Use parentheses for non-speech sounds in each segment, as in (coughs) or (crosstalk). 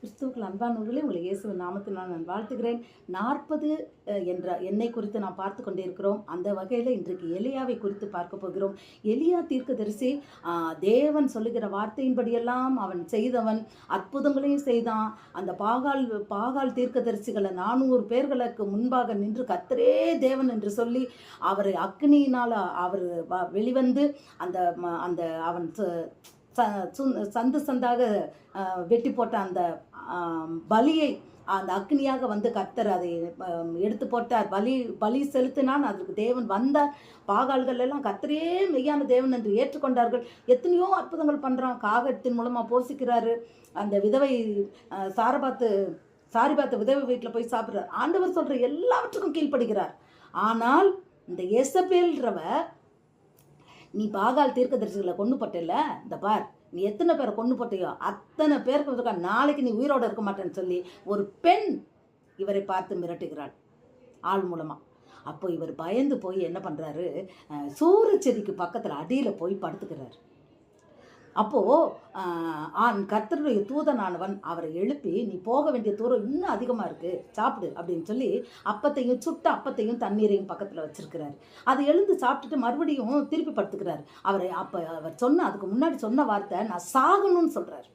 கிறிஸ்துவுக்கள் அன்பானவர்களே உங்களை இயேசுவின் நாமத்தில் நான் வாழ்த்துகிறேன். நாற்பது என்ற எண்ணை குறித்து நாம் பார்த்து கொண்டே இருக்கிறோம் அந்த வகையில் இன்றைக்கு எலியாவை குறித்து பார்க்க போகிறோம். எலியா தீர்க்கதரிசி தேவன் சொல்லுகிற வார்த்தையின்படியெல்லாம் அவன் செய்தவன் அற்புதங்களையும் செய்தான். அந்த பாகால் பாகால் தீர்க்கதரிசிகளை நானூறு பேர்களுக்கு முன்பாக நின்று கத்தரே தேவன் என்று சொல்லி அவரை அக்னியினால் அவர் வ- வெளிவந்து அந்த ம- அந்த அவன் ச- சந்து சந்தாக வெட்டி போட்ட அந்த பலியை அந்த அக்னியாக வந்து கத்தர் அதை எடுத்து போட்டார். பலி பலி செலுத்தினான். அதற்கு தேவன் வந்தார். பாகால்கள் எல்லாம் கத்தரே மெய்யான தேவன் என்று ஏற்றுக்கொண்டார்கள். எத்தனையோ அற்புதங்கள் பண்ணுறான் காகத்தின் மூலமாக போஷிக்கிறாரு அந்த விதவை ஆஹ், சாரபாத்து சாரிபாத்து விதவை வீட்டில் போய் சாப்பிட்றார். ஆண்டவர் சொல்கிற எல்லாவற்றுக்கும் கீழ்ப்படுகிறார். ஆனால் இந்த எசபேல்ன்றவ நீ பாகால் தீர்க்கதரிசிகளை கொண்டு போட்டல இந்த பார் நீ எத்தனை பேரை கொண்டு போட்டியோ அத்தனை பேருக்கு இருக்கா நாளைக்கு நீ உயிரோடு இருக்க மாட்டேன்னு சொல்லி ஒரு பெண் இவரை பார்த்து மிரட்டுகிறாள் ஆள் மூலமாக அப்போ இவர் பயந்து போய் என்ன பண்ணுறாரு சூரிய செடிக்கு பக்கத்தில் அடியில் போய் படுத்துக்கிறார். அப்போது ஆண் கர்த்தருடைய தூதனானவன் அவரை எழுப்பி நீ போக வேண்டிய தூரம் இன்னும் அதிகமாக இருக்குது சாப்பிடு அப்படின்னு சொல்லி அப்பத்தையும் சுட்ட அப்பத்தையும் தண்ணீரையும் பக்கத்தில் வச்சிருக்கிறாரு. அதை எழுந்து சாப்பிட்டுட்டு மறுபடியும் திருப்பி படுத்துக்கிறார். அவரை அப்போ அவர் சொன்ன அதுக்கு முன்னாடி சொன்ன வார்த்தை நான் சாகணும்னு சொல்கிறார்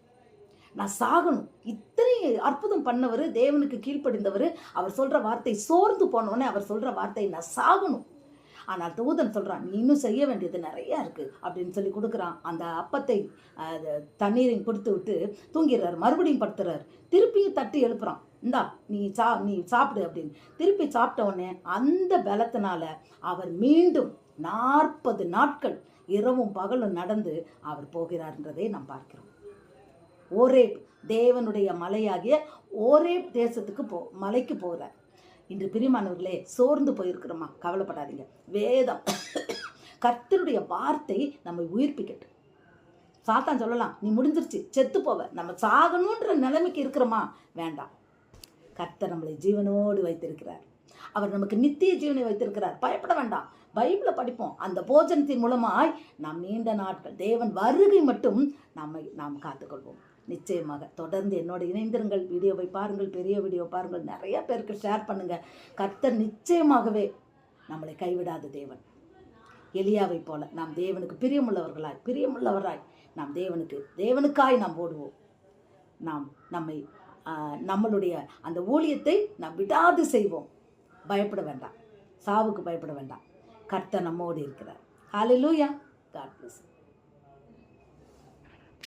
நான் சாகணும். இத்தனை அற்புதம் பண்ணவர் தேவனுக்கு கீழ்ப்படிந்தவர். அவர் சொல்கிற வார்த்தை சோர்ந்து போனோடனே அவர் சொல்கிற வார்த்தை நான் சாகணும். ஆனால் தூதன் சொல்கிறான் நீ இன்னும் செய்ய வேண்டியது நிறையா இருக்குது அப்படின்னு சொல்லி கொடுக்குறான். அந்த அப்பத்தை அது, தண்ணீரையும் கொடுத்து விட்டு தூங்கிடுறாரு மறுபடியும் படுத்துறார். திருப்பியும் தட்டி எழுப்புறான். இந்தா நீ சா நீ சாப்பிடு அப்படின்னு. திருப்பி சாப்பிட்ட உடனே அந்த பலத்தினால அவர் மீண்டும் நாற்பது நாட்கள் இரவும் பகலும் நடந்து அவர் போகிறார்ன்றதை நாம் பார்க்கிறோம். ஓரேப் தேவனுடைய மலையாகிய ஓரேப் தேசத்துக்கு போ மலைக்கு போகிறார். இன்று பிரிமானவர்களே சோர்ந்து போயிருக்கிறோமா? கவலைப்படாதீங்க. வேதம் (coughs) கர்த்தருடைய வார்த்தை நம்மை உயிர்ப்பிக்கட்டும். சாத்தான் சொல்லலாம் நீ முடிஞ்சிருச்சு செத்து போவ. நம்ம சாகணுன்ற நிலைமைக்கு இருக்கிறோமா? வேண்டாம். கர்த்தர் நம்மளை ஜீவனோடு வைத்திருக்கிறார். அவர் நமக்கு நித்திய ஜீவனை வைத்திருக்கிறார். பயப்பட வேண்டாம். பைபிளை படிப்போம். அந்த போஜனத்தின் மூலமாய் நாம் நீண்ட நாட்கள் தேவன் வருகை மட்டும் நம்மை நாம் காத்துக்கொள்வோம். நிச்சயமாக. தொடர்ந்து என்னோட இணைந்திருங்கள். வீடியோவை பாருங்கள். பெரிய வீடியோ பாருங்கள். நிறைய பேருக்கு ஷேர் பண்ணுங்க. கர்த்தர் நிச்சயமாகவே நம்மளை கைவிடாத தேவன். எலியாவை போல நாம் தேவனுக்கு பிரியமுள்ளவர்களாய் பிரியமுள்ளவராய் நாம் தேவனுக்கு தேவனுக்காய் நாம் ஓடுவோம். நாம் நம்மை நம்மளுடைய அந்த ஊழியத்தை நாம் விடாது செய்வோம். பயப்பட வேண்டாம். சாவுக்கு பயப்பட வேண்டாம். கர்த்தர் நம்மோடு இருக்கிறார். ஹalleluya காட் பிளஸ்